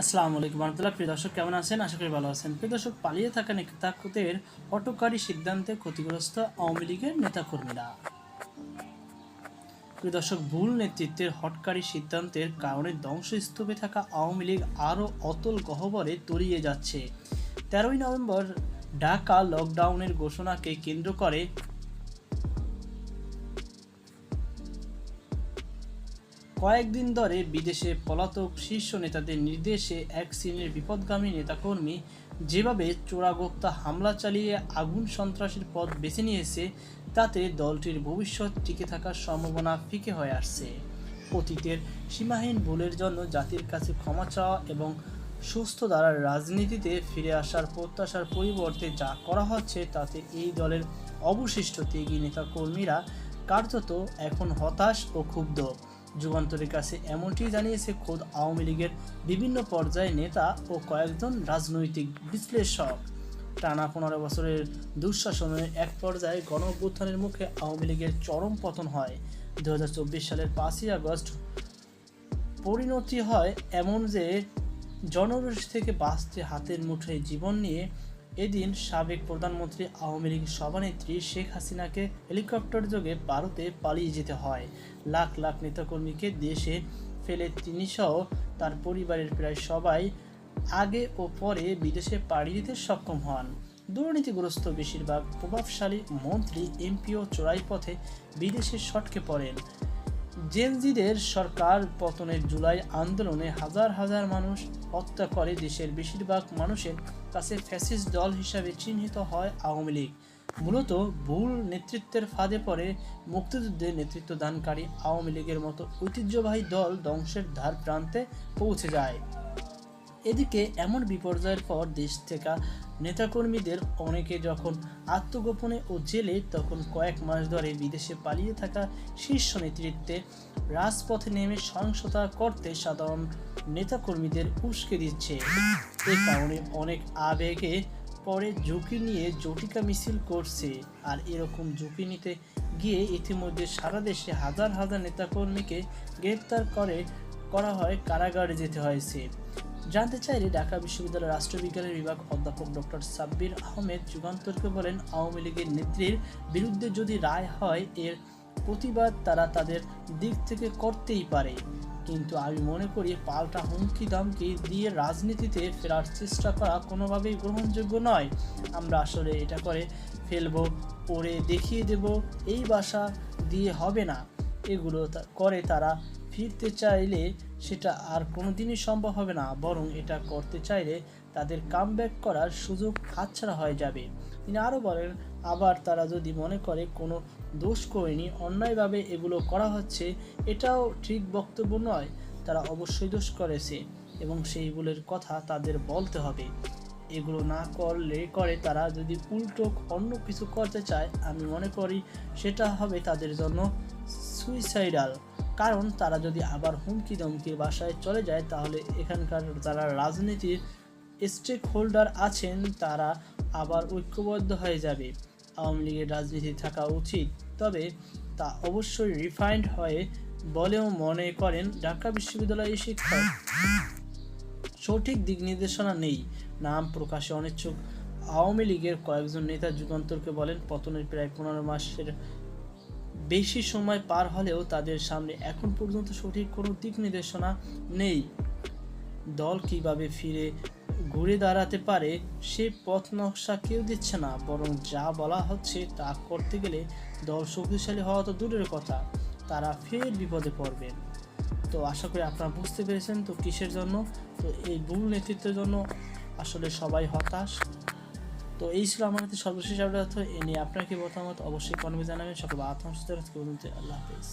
আসসালামু আলাইকুম রহমতুল্লাহ। প্রিয় দর্শক, কেমন আছেন? আশা করি ভালো আছেন। প্রিয় দর্শক, পালিয়ে থাকা নেতাকুতের অটোকারী সিদ্ধান্তে ক্ষতিগ্রস্ত আওয়ামী লীগের নেতাকর্মীরা। প্রিয় দর্শক, ভুল নেতৃত্বের হটকারী সিদ্ধান্তের কারণে ধ্বংসস্তূপে থাকা আওয়ামী লীগ আরও অতল গহ্বরে তলিয়ে যাচ্ছে। তেরোই নভেম্বর ঢাকা লকডাউনের ঘোষণাকে কেন্দ্র করে কয়েকদিন ধরে বিদেশে পলাতক শীর্ষ নেতাদের নির্দেশে এক শ্রেণির বিপদগামী নেতাকর্মী যেভাবে চোরাগোপ্তা হামলা চালিয়ে আগুন সন্ত্রাসের পথ বেছে নিয়েছে, তাতে দলটির ভবিষ্যৎ টিকে থাকার সম্ভাবনা ফিকে হয়ে আসছে। অতীতের সীমাহীন ভুলের জন্য জাতির কাছে ক্ষমা চাওয়া এবং সুস্থ দ্বারা রাজনীতিতে ফিরে আসার প্রত্যাশার পরিবর্তে যা করা হচ্ছে, তাতে এই দলের অবশিষ্ট ত্যাগী নেতাকর্মীরা কার্যত এখন হতাশ ও ক্ষুব্ধ। যুগান্তরের কাছে এমনটি জানিয়েছে খোদ আওয়ামী লীগের বিভিন্ন পর্যায়ে নেতা ও কয়েকজন রাজনৈতিক বিশ্লেষক। টানা পনেরো বছরের দুঃশাসনের এক পর্যায়ে গণঅভ্যুত্থানের মুখে আওয়ামী লীগের চরম পতন হয়। দু হাজার চব্বিশ সালের পাঁচই আগস্ট পরিণতি হয় এমন যে জনরোষ থেকে বাঁচতে হাতের মুঠোয় জীবন নিয়ে এদিন সাবেক প্রধানমন্ত্রী আওয়ামী লীগ সভানেত্রী শেখ হাসিনাকে হেলিকপ্টার যোগে ভারতে পালিয়ে যেতে হয়। লাখ লাখ নেতাকর্মীকে দেশে ফেলে তিনি সহ তার পরিবারের প্রায় সবাই আগে ও পরে বিদেশে পাড়ি দিতে সক্ষম হন। দুর্নীতিগ্রস্ত বেশিরভাগ প্রভাবশালী মন্ত্রী এমপিও চোরাই পথে বিদেশে সটকে পড়েন। জেনজিদের সরকার পতনের জুলাই আন্দোলনে হাজার হাজার মানুষ হত্যা করে দেশের বেশিরভাগ মানুষের কাছে ফ্যাসিস্ট দল হিসাবে চিহ্নিত হয় আওয়ামী লীগ। মূলত ভুল নেতৃত্বের ফাঁদে পড়ে মুক্তিযুদ্ধে নেতৃত্ব দানকারী আওয়ামী লীগের মতো ঐতিহ্যবাহী দল ধ্বংসের ধার প্রান্তে পৌঁছে যায়। এদিকে এমন বিপর্যয়ের পর দেশ থেকে নেতাকর্মীদের অনেকে যখন আত্মগোপনে ও জেলে তখন কয়েক মাস ধরে বিদেশে পালিয়ে থাকা শীর্ষ নেতৃত্বে রাজপথে নেমে সহিংসতা করতে সাধারণ নেতাকর্মীদের উস্কে দিচ্ছে। এ কারণে অনেক আবেগে পরে ঝুঁকি নিয়ে জটিকা মিছিল করছে। আর এরকম ঝুঁকি নিতে গিয়ে ইতিমধ্যে সারা দেশে হাজার হাজার নেতাকর্মীকে গ্রেপ্তার করে, করা হয় কারাগারে যেতে হয়েছে। জানতে চাইলে ঢাকা বিশ্ববিদ্যালয়ের রাষ্ট্রবিজ্ঞানের বিভাগ অধ্যাপক ডক্টর সাব্বির আহমেদ যুগান্তরকে বলেন, আওয়ামী লীগের নেত্রীর বিরুদ্ধে যদি রায় হয়, এর প্রতিবাদ তারা তাদের দিক থেকে করতেই পারে। কিন্তু আমি মনে করি, পাল্টা হুমকি দামকি দিয়ে রাজনীতিতে ফেরার চেষ্টা করা কোনোভাবেই গ্রহণযোগ্য নয়। আমরা আসলে এটা করে ফেলব পরে দেখিয়ে দেব, এই বাসা দিয়ে হবে না। এগুলো করে তারা ফিরতে চাইলে সেটা আর কোনোদিনই সম্ভব হবে না, বরং এটা করতে চাইলে তাদের কামব্যাক করার সুযোগ হাতছাড়া হয়ে যাবে। তিনি আরও বলেন, আবার তারা যদি মনে করে কোনো দোষ করেনি, অন্যায়ভাবে এগুলো করা হচ্ছে, এটাও ঠিক বক্তব্য নয়। তারা অবশ্যই দোষ করেছে এবং সেইগুলোর কথা তাদের বলতে হবে। এগুলো না করলে করে তারা যদি উল্টো অন্য কিছু করতে চায়, আমি মনে করি সেটা হবে তাদের জন্য সুইসাইডাল কারণ তারা যদি আবার হুমকি দমকির বাসায় চলে যায়, তাহলে এখানকার যারা রাজনীতির স্টেক হোল্ডার আছেন, তারা আবার ঐক্যবদ্ধ হয়ে যাবে। আওয়ামী লীগের রাজনীতি থাকা উচিত। তবে তা অবশ্যই রিফাইন্ড হয়ে বলেও মনে করেন ঢাকা বিশ্ববিদ্যালয়ের শিক্ষক। সঠিক দিক নির্দেশনা নেই। নাম প্রকাশে অনিচ্ছুক। আওয়ামী লীগের কয়েকজন নেতা যুগান্তরকে বলেন, পতনের প্রায় পনেরো মাসের বেশি সময় পার হলেও তাদের সামনে এখন পর্যন্ত সঠিক কোনো দিক নির্দেশনা নেই। দল কীভাবে ফিরে ঘুরে দাঁড়াতে পারে সে পথ নকশা কেউ দিচ্ছে না, বরং যা বলা হচ্ছে তা করতে গেলে দল শক্তিশালী হওয়া তো দূরের কথা, তারা ফের বিপদে পড়বেন তো আশা করি আপনারা বুঝতে পেরেছেন তো কিসের জন্য, তো এই ভুল নেতৃত্বের জন্য আসলে সবাই হতাশ। তো এই ছিল আমার কাছে সর্বশেষ আপডেট এ নিয়ে আপনার কি মতামত? অবশ্যই কমেন্টে জানাবেন। সকল আত্মসুস্থ আল্লাহ হাফিজ।